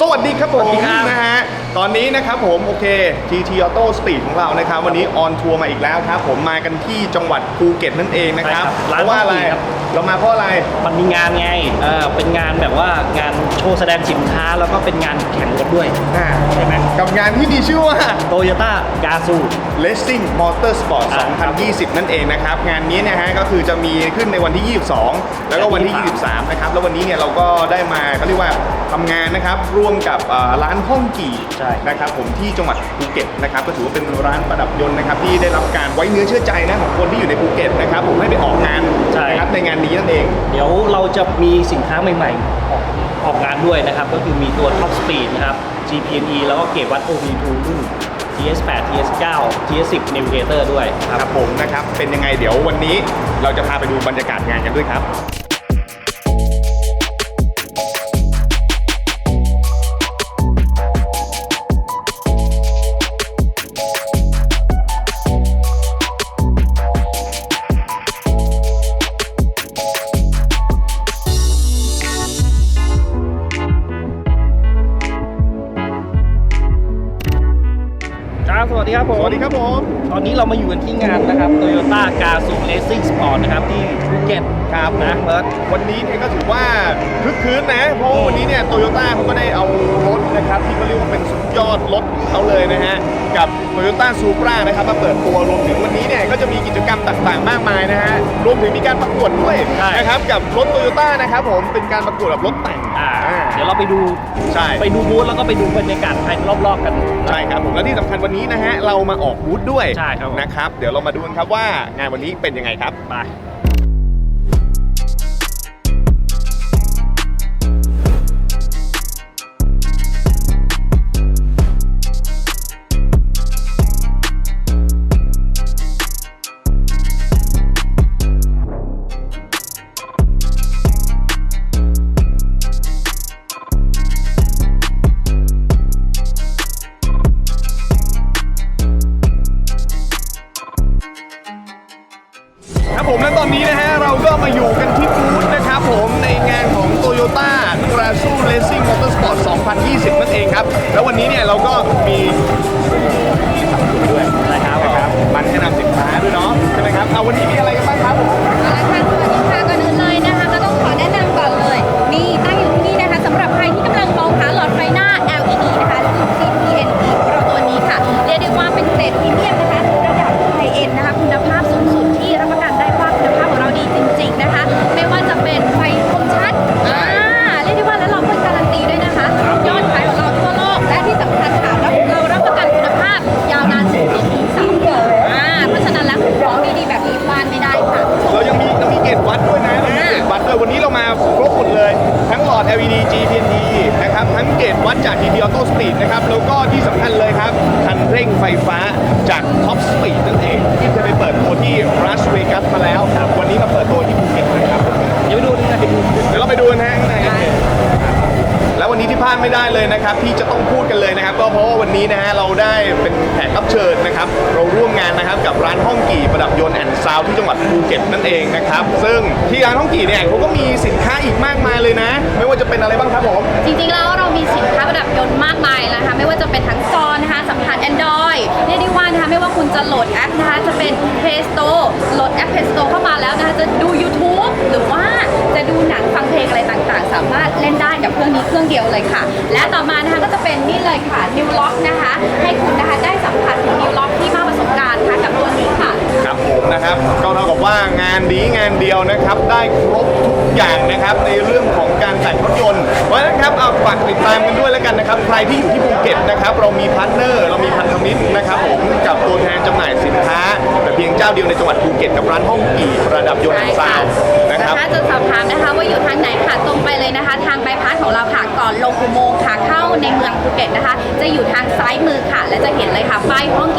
สวัสดีครับผมสวัสดีครับนะฮะตอนนี้นะครับผมโอเค GT Auto Speed ของเรานะครับ วันนี้ออนทัวร์มาอีกแล้วครับ ผมมากันที่จังหวัดภูเก็ตนั่นเองนะครับใช่ครับเพร้านราะว่าอะไรห้องกี่ครับ เรามาเพราะอะไร มันมีงานไงเออเป็นงานแบบว่างานโชว์แสดงสินค้าแล้วก็เป็นงานแข่งรถด้วยอ่าใช่ไหมกับงานที่มีชื่อว่า โตโยต้ากาซู Racing Motorsport อ่าครับ2020 นั่นเองนะครับ งานนี้นะฮะก็คือจะมีขึ้นในวันที่ 22 แล้วก็วันที่23 นะครับ แล้ววันนี้เนี่ยเราก็ได้มาเขาเรียกว่าทำงานนะครับร่วมกับเอ่อร้านห้องกี่ใช่ นะครับผมที่จังหวัดภูเก็ตนะครับก็ถือว่าเป็นร้านประดับยนต์นะครับที่ได้รับการไว้เนื้อเชื่อใจนะของคนที่อยู่ในภูเก็ตนะครับผมให้ไปออกงานใช่ นะครับในงานนี้นั่นเอง เดี๋ยวเราจะมีสินค้าใหม่ๆ ออกออกงานด้วยนะครับ ก็คือมีตัว Top Speed นะครับ GPNE แล้วก็เกจวัด OV2 รุ่น TS8 TS9 TS10 Navigator ด้วยครัรับผมนะครับ เป็นยังไงเดี๋ยววันนี้เราจะพาไปดูบรรยากาศงานกันด้วยครับ สวัสดีครับผม สวัสดีครับผม ตอนนี้เรามาอยู่กันที่งานนะครับ Toyota g a z o Racing Sport นะครับ ที่ภูเก็ตครับนะเบิร์ตวันนี้เนี่ยก็ถือว่าคึกคืนนะ เพราะว่าวันนี้เนี่ยโตโยต้าเขาก็ได้เอารถนะครับ ที่เขาเรียกว่าเป็นสุดยอดรถของเขาเลยนะฮะ กับโตโยต้าซูปรานะครับมาเปิดตัวรวมถึงวันนี้เนี่ยก็จะมีกิจกรรมต่างๆ มากมายนะฮะ รวมถึงมีการประกวดด้วยใช่นะครับกับรถโตโยต้านะครับผมเป็นการประกวดแบบรถแต่ง อ่าอ่าเดี๋ยวเราไปดูใช่ ไปดูบูธแล้วก็ไปดูบรรยากาศภายรอบๆกัน ใช่ครับผมและที่สำคัญวันนี้นะฮะเรามาออกบูธด้วยใช่ครับผม นะครับ เดี๋ยวเรามาดูกันครับว่างานวันนี้เป็นยังไงครับ ไป ผมและตอนนี้นะฮะเราก็มาอยู่กันที่บู LED GPND นะครับทั้งเกจวัดจาก GT Auto Speed นะครับแล้วก็ที่สำคัญเลยครับ คันเร่งไฟฟ้าจาก Top Speed นั่นเอง ที่จะไปเปิดตัวที่ Las Vegas มาแล้วครับวันนี้มาเปิดตัวที่ภูเก็ตนะครับเดี๋ยวไปดูนี่นะเดี๋ยวเราไปดูกันนะฮะข้างในกันแล้ววันนี้ที่พลาดไม่ได้เลยนะครับ ที่จะต้องพูดกันเลยนะครับ ก็เพราะว่าวันนี้นะฮะเราได้เป็นแขกรับเชิญนะครับ เราร่วมงานนะครับกับร้านห้องกี่ประดับยนต์แอนด์ซาวที่จังหวัดภูเก็ตนั่นเองนะครับ ซึ่งที่ร้านห้องกี่เนี่ยเขาก็มีสินค้า อะไรบ้างครับผมจริงๆแล้วเรามีสินค้าประดับยนต์มากมายนะคะไม่ว่าจะเป็นทั้งจอนะคะสัมผัส Android เรียกได้ว่านะคะไม่ว่าคุณจะโหลดแอปนะคะจะเป็น Play Store โหลดแอป Play Store เข้ามาแล้วนะคะจะดู YouTube หรือว่าจะดูหนังฟังเพลงอะไรต่างๆ สามารถเล่นได้กับเครื่องนี้เครื่องเดียวเลยค่ะ และต่อมานะคะก็จะเป็นนี่เลยค่ะ New Lock นะคะให้คุณนะคะได้สัมผัสถึง New Lock ที่มากประสบการณ์นะคะกับตัว นะครับ ก็เท่ากับว่างานนี้งานเดียวนะครับ ได้ครบทุกอย่างนะครับ ในเรื่องของการแต่งรถยนต์เพราะฉะนั้นครับเอาฝากติดตามกันด้วยแล้วกันนะครับ ใครที่อยู่ที่ภูเก็ตนะครับ เรามีพาร์ทเนอร์ เรามีพันธมิตรนะครับผมกับตัวแทนจำหน่ายสินค้า แต่เพียงเจ้าเดียวในจังหวัดภูเก็ตกับร้านห้องกี่ประดับยนต์แอนด์ซาวนะครับถ้าจะสอบถามนะคะว่าอยู่ทางไหนค่ะตรงไปเลยนะคะ ทางใบพัดของเราค่ะก่อนลงอุโมงค์ค่ะเข้าในเมืองภูเก็ตนะคะ จะอยู่ทางซ้ายมือค่ะ และจะเห็นเลยค่ะป้ายห้อง